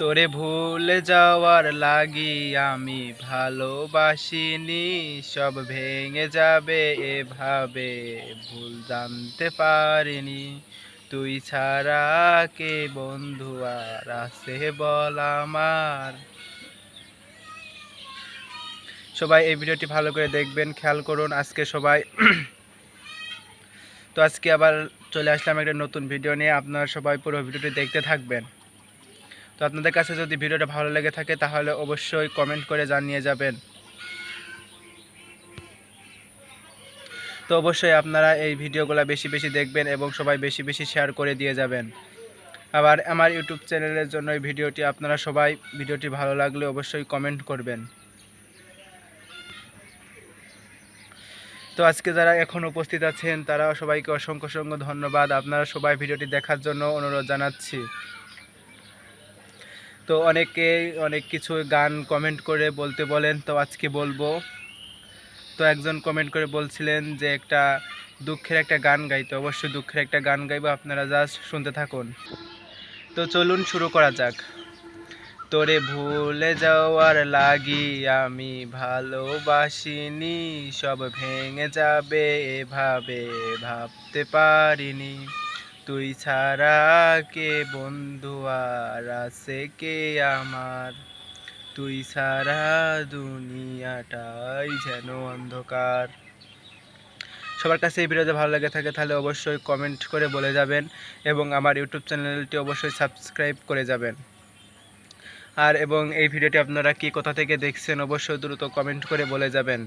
তোরে ভুলে যাওয়ার লাগি আমি ভালোবাসিনি, সব ভেঙে যাবে এভাবে ভুল জানতে পারিনি। তুই ছাড়া কে বন্ধু আর আছে বল আমার। সবাই এই ভিডিওটি ভালো করে দেখবেন, খেয়াল করুন আজকে সবাই। তো আজকে আবার চলে আসলাম একটা নতুন ভিডিও নিয়ে, আপনারা সবাই পুরো ভিডিওটি দেখতে থাকবেন। তো আপনাদের কাছে যদি ভিডিওটা ভালো লেগে থাকে, তাহলে অবশ্যই কমেন্ট করে জানিয়ে যাবেন। তো অবশ্যই আপনারা এই ভিডিওগুলো বেশি বেশি দেখবেন এবং সবাই বেশি বেশি শেয়ার করে দিয়ে যাবেন। আবার আমার ইউটিউব চ্যানেলের জন্য এই ভিডিওটি আপনারা সবাই ভিডিওটি ভালো লাগলে অবশ্যই কমেন্ট করবেন। তো আজকে যারা এখন উপস্থিত আছেন, তারা সবাইকে অসংখ্য অসংখ্য ধন্যবাদ। আপনারা সবাই ভিডিওটি দেখার জন্য অনুরোধ জানাচ্ছি। তো অনেকেই অনেক কিছু গান কমেন্ট করে বলতে বলেন, তো আজকে বলব। তো একজন কমেন্ট করে বলছিলেন যে একটা দুঃখের একটা গান গাইতে, অবশ্যই দুঃখের একটা গান গাইবো, আপনারা জাস্ট শুনতে থাকুন। তো চলুন শুরু করা যাক। তোরে ভুলে যাওয়ার লাগি আমি ভালোবাসিনি, সব ভেঙে যাবে, এভাবে ভাবতে পারিনি। তুই ছাড়া কে বন্ধু আর আছে কে আমার? তুই ছাড়া দুনিয়াটাই যেন অন্ধকার। সবার কাছে এই ভিডিওতে ভালো লেগে থাকে তাহলে অবশ্যই কমেন্ট করে বলে যাবেন এবং আমার ইউটিউব চ্যানেলটি অবশ্যই সাবস্ক্রাইব করে যাবেন। আর এবং এই ভিডিওটি আপনারা কি কোথা থেকে দেখছেন অবশ্যই দ্রুত কমেন্ট করে বলে যাবেন।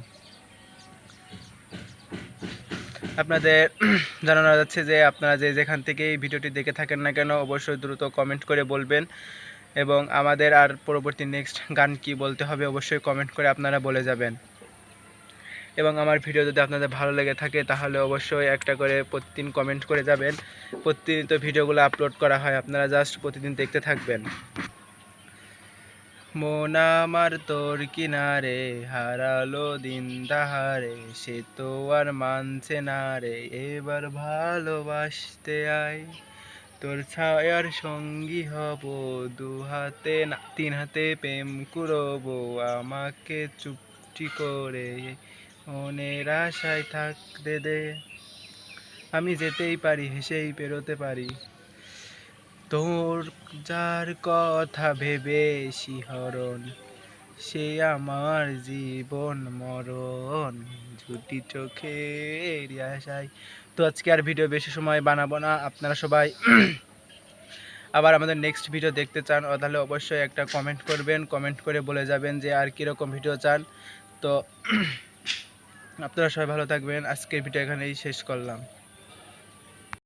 আপনাদের জানানো যাচ্ছে যে আপনারা যে যেখান থেকে এই ভিডিওটি দেখে থাকেন না কেন, অবশ্যই দ্রুত কমেন্ট করে বলবেন। এবং আমাদের আর পরবর্তী নেক্সট গান কি বলতে হবে, অবশ্যই কমেন্ট করে আপনারা বলে যাবেন। এবং আমার ভিডিও যদি আপনাদের ভালো লেগে থাকে, তাহলে অবশ্যই একটা করে প্রতিদিন কমেন্ট করে যাবেন। প্রতিদিন তো ভিডিওগুলো আপলোড করা হয়, আপনারা জাস্ট প্রতিদিন দেখতে থাকবেন। মন আমার তোর কিনারে, হারালো দিন দাহারে সে তো আর মানছে না রে, এবার ভালোবাসতে আয়। তোর ছায়ার সঙ্গী হব, দু হাতে না, তিন হাতে প্রেম করব আমাকে চুপটি করে মনের আশায় থাকতে দে। আমি যেতেই পারি, হেসেই পেরোতে পারি। তোর যার কথা ভেবে শিহরণ, সে আমার জীবন মরণ। ঝুটি চোখের আশায়। তো আজকে আর ভিডিও বেশি সময় বানাবো না। আপনারা সবাই আবার আমাদের নেক্সট ভিডিও দেখতে চান তাহলে অবশ্যই একটা কমেন্ট করবেন। কমেন্ট করে বলে যাবেন যে আর কীরকম ভিডিও চান। তো আপনারা সবাই ভালো থাকবেন। আজকের ভিডিও এখানেই শেষ করলাম।